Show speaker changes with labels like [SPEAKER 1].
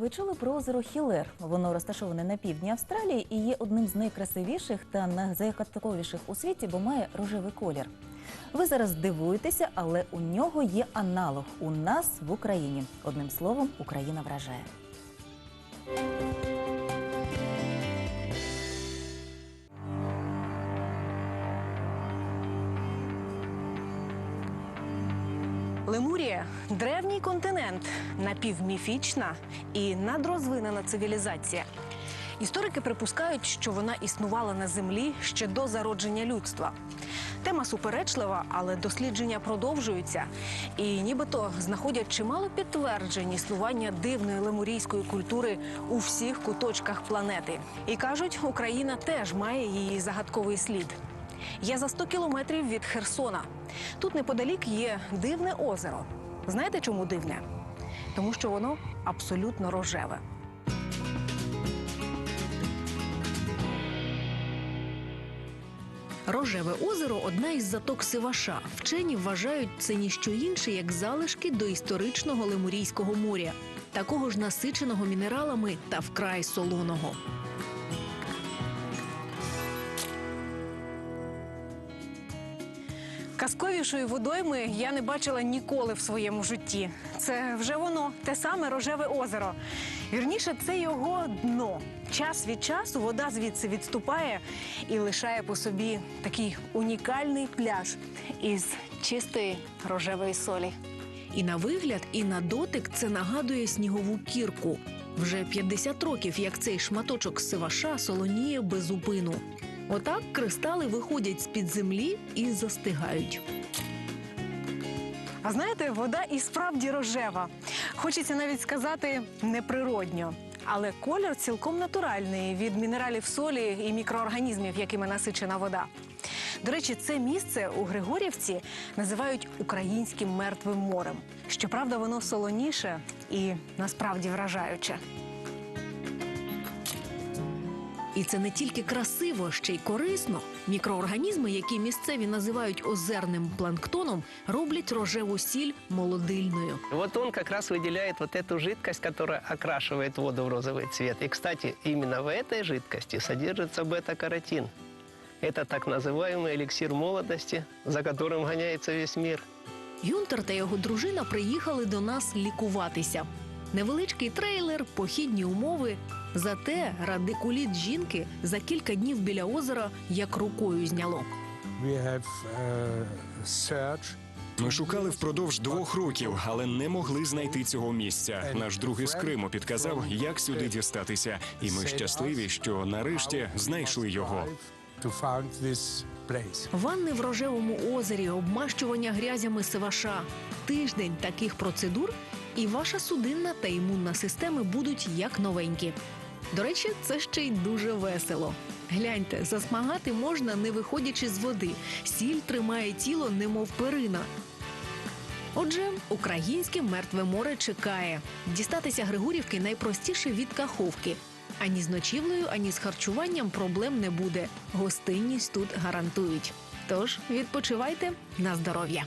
[SPEAKER 1] Ви чули про озеро Хілер? Воно розташоване на півдні Австралії і є одним з найкрасивіших та найзагадковіших у світі, бо має рожевий колір. Ви зараз дивуєтеся, але у нього є аналог у нас в Україні. Одним словом, Україна вражає.
[SPEAKER 2] Лемурія древній континент, напівміфічна і надрозвинена цивілізація. Історики припускають, що вона існувала на землі ще до зародження людства. Тема суперечлива, але дослідження продовжуються. І нібито знаходять чимало підтверджень існування дивної лемурійської культури у всіх куточках планети. І кажуть, Україна теж має її загадковий слід. Я за 100 кілометрів від Херсона. Тут неподалік є дивне озеро. Знаєте, чому дивне? Тому що воно абсолютно рожеве. Рожеве озеро одна із заток Сиваша. Вчені вважають це ніщо інше, як залишки доісторичного Лемурійського моря, такого ж насиченого мінералами та вкрай солоного. Казковішої водойми я не бачила ніколи в своєму житті. Це вже воно, те саме рожеве озеро. Вірніше, це його дно. Час від часу вода звідси відступає і лишає по собі такий унікальний пляж із чистої рожевої солі. І на вигляд, і на дотик це нагадує снігову кірку. Вже 50 років, як цей шматочок сиваша солоніє без упину. Отак кристали виходять з-під землі і застигають. А знаєте, вода і справді рожева. Хочеться навіть сказати неприродньо. Але колір цілком натуральний від мінералів солі і мікроорганізмів, якими насичена вода. До речі, це місце у Григорівці називають українським мертвим морем. Щоправда, воно солоніше і насправді вражаюче. І це не тільки красиво, ще й корисно. Мікроорганізми, які місцеві називають озерним планктоном, роблять рожеву сіль молодильною.
[SPEAKER 3] Вот он как раз выделяет вот эту жидкость, которая окрашивает воду в розовый цвет. И, кстати, именно в этой жидкости содержится бета-каротин. Это так называемый эликсир молодости, за которым гоняется весь мир.
[SPEAKER 2] Юнтер та його дружина приїхали до нас лікуватися. Невеличкий трейлер, похідні умови. Зате радикуліт жінки за кілька днів біля озера як рукою зняло.
[SPEAKER 4] We have uh, searched
[SPEAKER 5] Ми шукали впродовж двох років, але не могли знайти цього місця. Наш друг із Криму підказав, як сюди дістатися, і ми щасливі, що нарешті знайшли його.
[SPEAKER 2] Ванни в рожевому озері, обмащування грязями сиваша. Тиждень таких процедур, і ваша судинна та імунна системи будуть як новенькі. До речі, це ще й дуже весело. Гляньте, засмагати можна, не виходячи з води. Сіль тримає тіло, немов перина. Отже, українське мертве море чекає. Дістатися Григорівки найпростіше від Каховки. Ані з ночівлею, ані з харчуванням проблем не буде. Гостинність тут гарантують. Тож відпочивайте на здоров'я.